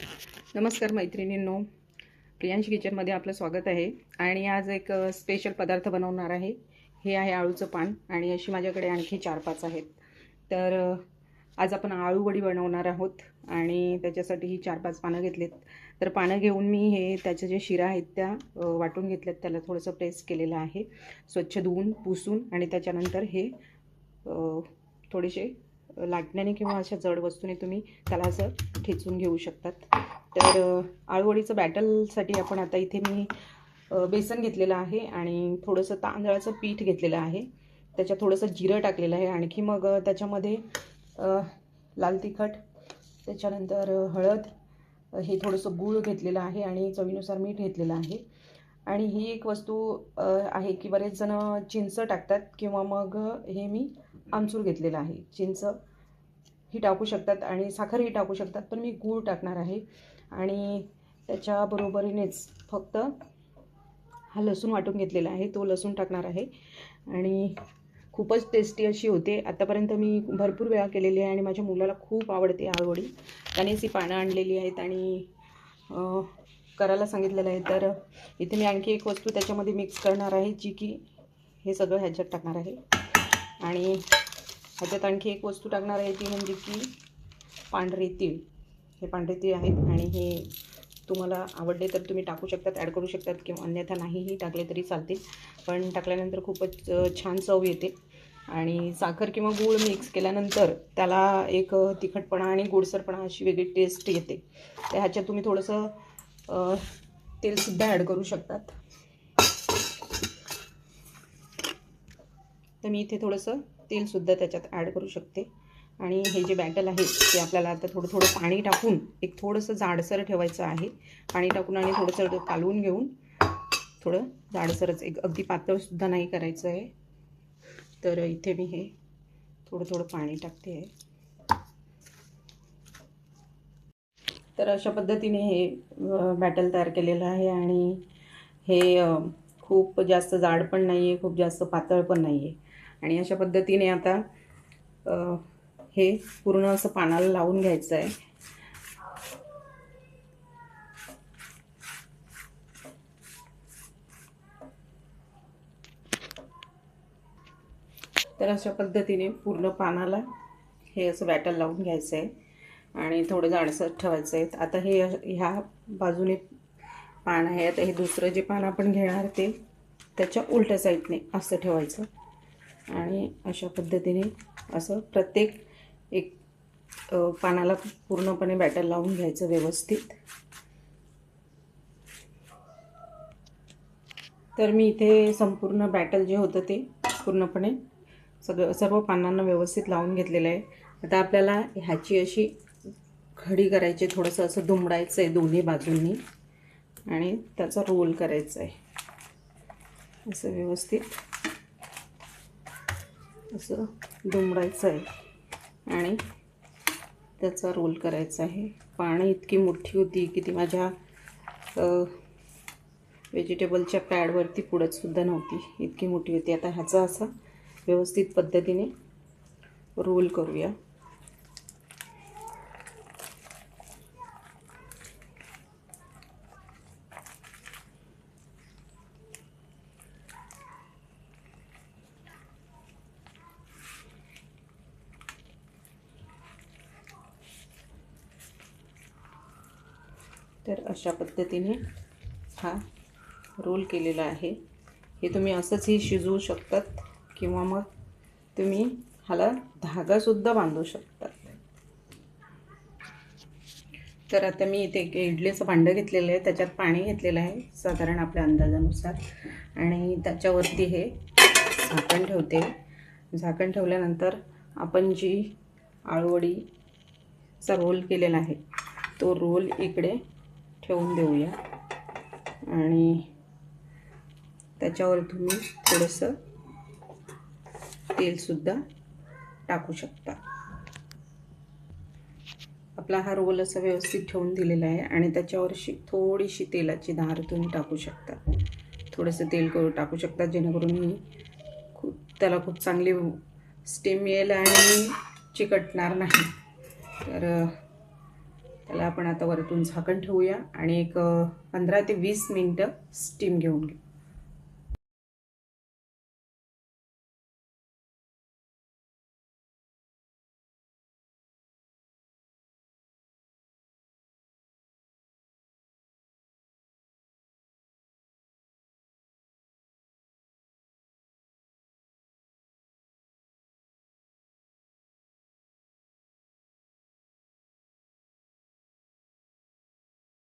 नमस्कार मैत्रिणींनो. प्रियांशी किचनमध्ये आपलं स्वागत आहे. आणि आज एक स्पेशल पदार्थ बनवणार आहे. हे आहे आळूचं पान आणि अशी माझ्याकडे आणखी चार पाच आहेत. तर आज आपण आळूवडी बनवणार आहोत आणि त्याच्यासाठी ही चार पाच पानं घेतलीत. तर पानं घेऊन मी हे त्याच्या जे शिरा आहेत त्या वाटून घेतल्यात. त्याला थोडंसं प्रेस केलेलं आहे. स्वच्छ धुवून पुसून आणि त्याच्यानंतर हे थोडेसे लाटण्याने किंवा अशा जड वस्तूने तुम्ही त्याला असं ठेचून घेऊ शकतात. तर आळूवडीचं बॅटलसाठी आपण आता इथे मी बेसन घेतलेलं आहे आणि थोडंसं तांदळाचं पीठ घेतलेलं आहे. त्याच्यात थोडंसं जिरं टाकलेलं आहे आणखी मग त्याच्यामध्ये लाल तिखट त्याच्यानंतर हळद हे थोडंसं गूळ घेतलेलं आहे आणि चवीनुसार मीठ घेतलेलं आहे. आणि ही एक वस्तू आहे की बरेच जण चिंच टाकतात किंवा मग हे मी आमचूर घेतलेलं आहे. चिंच ही टाकू शकतात आणि साखरही टाकू शकतात पण मी गूळ टाकणार आहे. आणि त्याच्या बरोबरीनेच फक्त हा लसूण वाटून घेतलेला आहे तो लसूण टाकणार आहे. आणि खूपच टेस्टी अशी होते. आतापर्यंत मी भरपूर वेळा केलेली आहे आणि माझ्या मुलाला खूप आवडते आवडी त्यानेच ही पानं आणलेली आहेत आणि करायला सांगितलेलं आहे. तर इथे मी आणखी एक वस्तू त्याच्यामध्ये मिक्स करणार आहे जी की हे सगळं ह्याच्यात टाकणार आहे. आणि ह्याच्यात आणखी एक वस्तू टाकणार आहे ती म्हणजे की पांढरे तीळ. हे पांढरे तीळ आहेत आणि हे तुम्हाला आवडले तर तुम्ही टाकू शकतात ॲड करू शकतात किंवा अन्यथा नाहीही टाकले तरी चालतील. पण टाकल्यानंतर खूपच छान चव येते. आणि साखर किंवा गूळ मिक्स केल्यानंतर त्याला एक तिखटपणा आणि गोडसरपणा अशी वेगळी टेस्ट येते. तर ह्याच्यात तुम्ही थोडंसं तेलसुद्धा ॲड करू शकतात. तर मी इथे थोडंसं तेलसुद्धा त्याच्यात ॲड करू शकते. आणि हे जे बॅटल आहे ते आपल्याला आता थोडं थोडं पाणी टाकून एक थोडंसं जाडसर ठेवायचं आहे. पाणी टाकून आणि थोडंसं कालवून घेऊन थोडं जाडसरच एक अगदी पातळसुद्धा नाही करायचं आहे तर इथे मी हे थोडं थोडं पाणी टाकते. आहे तर अशा पद्धतीने हे बॅटल तयार केलेलं आहे आणि हे खूप जास्त जाड पण नाही आहे खूप जास्त पातळ पण नाही आहे आणि अशा पद्धतीने आता हे पूर्ण असं पानाला लावून घ्यायचं आहे तर अशा पद्धतीने पूर्ण पानाला हे असं बॅटल लावून घ्यायचं आहे आणि थोडं जाडसर ठेवायचं आहे. आता हे ह्या बाजूने पान आहे. आता हे दुसरं जे पान आपण घेणार ते त्याच्या उलट्या साईडने असं ठेवायचं. आणि अशा पद्धतीने असं प्रत्येक एक पानाला पूर्णपणे बॅटर लावून घ्यायचं व्यवस्थित. तर मी इथे संपूर्ण बॅटर जे होतं ते पूर्णपणे सगळं सर्व पानांना व्यवस्थित लावून घेतलेलं आहे. आता आपल्याला ह्याची अशी घडी करायची आहे, थोडंसं असं दुमडायचं आहे दोन्ही बाजूंनी. आणि त्याचा रोल करायचा आहे असं व्यवस्थित असं दुमडायचं आहे आणि त्याचा रोल करायचा आहे पानं इतकी मोठी होती की ती माझ्या व्हेजिटेबलच्या पॅडवरती पुढतसुद्धा नव्हती. इतकी मोठी होती. आता ह्याचा असा व्यवस्थित पद्धतीने रोल करूया. तर अशा पद्धतीने हा रोल केलेला आहे. हे तुम्ही असंचही शिजवू शकतात किंवा मग तुम्ही ह्याला धागासुद्धा बांधू शकतात. तर आता मी इथे एक इडलीचं भांडं घेतलेलं आहे. त्याच्यात पाणी घेतलेलं आहे साधारण आपल्या अंदाजानुसार. आणि त्याच्यावरती हे झाकण ठेवते. झाकण ठेवल्यानंतर आपण जी आळूवडीचा रोल केलेला आहे तो रोल इकडे ठेवून देऊया. आणि त्याच्यावर तुम्ही थोडंसं तेलसुद्धा टाकू शकता. आपला हा रोल असा व्यवस्थित ठेवून दिलेला आहे आणि त्याच्यावरशी थोडीशी तेलाची धार तुम्ही टाकू शकता. थोडंसं तेल करू टाकू शकता जेणेकरून ही खूप त्याला खूप चांगली स्टीम येईल आणि चिकटणार नाही. तर त्याला आपण आता वरतून झाकण ठेवूया आणि एक पंधरा ते वीस मिनटं स्टीम घेऊन घेऊ.